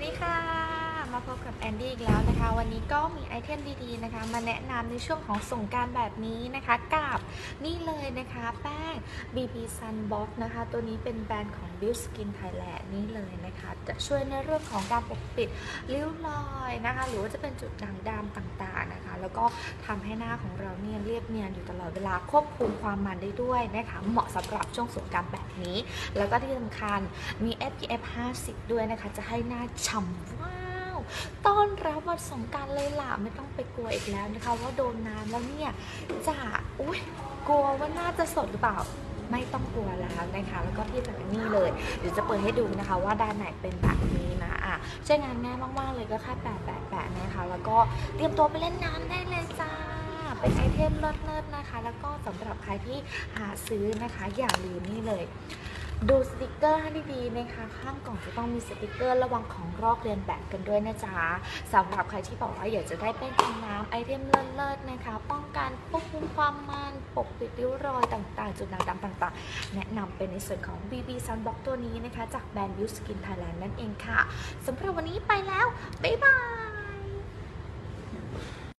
วัสดีค่ะ มาพบกับแอนดี้อีกแล้วนะคะ วันนี้ก็มีไอเทมดีๆนะคะ มาแนะนำในช่วงของส่งการแบบนี้นะคะ กับนี่เลยนะคะแป้ง BB Sunbox นะคะ ตัวนี้เป็นแบรนด์ของ Beauty Skin Thailand นี่เลยนะคะ จะช่วยในเรื่องของการปกปิดริ้วรอยนะคะ หรือว่าจะเป็นจุดด่างดำต่างๆนะคะ แล้วก็ทำให้หน้าของเราเนี่ยเรียบเนียนอยู่ตลอดเวลาควบคุมความมันได้ด้วยนะคะเหมาะสำหรับช่วงสงการแบบนี้ แล้วก็ที่สำคัญมี SPF 50 ด้วยนะคะ จะให้หน้าฉ่ำว้าวต้อนรับวันสงการเลยล่ะไม่ต้องไปกลัวอีกแล้วนะคะ ว่าโดนน้ำแล้วเนี่ยจะอุ้ยกลัวว่าหน้าจะสดหรือเปล่าไม่ต้องกลัวแล้วนะคะ แล้วก็ที่สำคัญนี่เลยเดี๋ยวจะเปิดให้ดูนะคะ ว่าด้านไหนเป็นแบบนี้นะอะใช้งานง่ายมากๆเลยก็แค่แปะ แล้วก็เตรียมตัวไปเล่นน้ำได้เลยจ้า เป็นไอเทมเลิศๆนะคะ แล้วก็สำหรับใครที่หาซื้อนะคะอย่าลืมนี่เลยดูสติกเกอร์ให้ดีๆนะคะ ข้างกล่องจะต้องมีสติกเกอร์ระวังของรอกเรียนแบบกันด้วยนะจ๊ะสำหรับใครที่บอกว่าอยากจะได้แป้งกันน้ำไอเทมเลิศๆนะคะ ป้องกันควบคุมความมันปกปิดริ้วรอยต่างๆ จุดด่างดำต่างๆ แนะนำเป็นในส่วนของ BB Sunbox ตัวนี้นะคะ จากแบรนด์ Beauty Skin Thailand นั่นเองค่ะสำหรับวันนี้ไปแล้ว บ๊ายบาย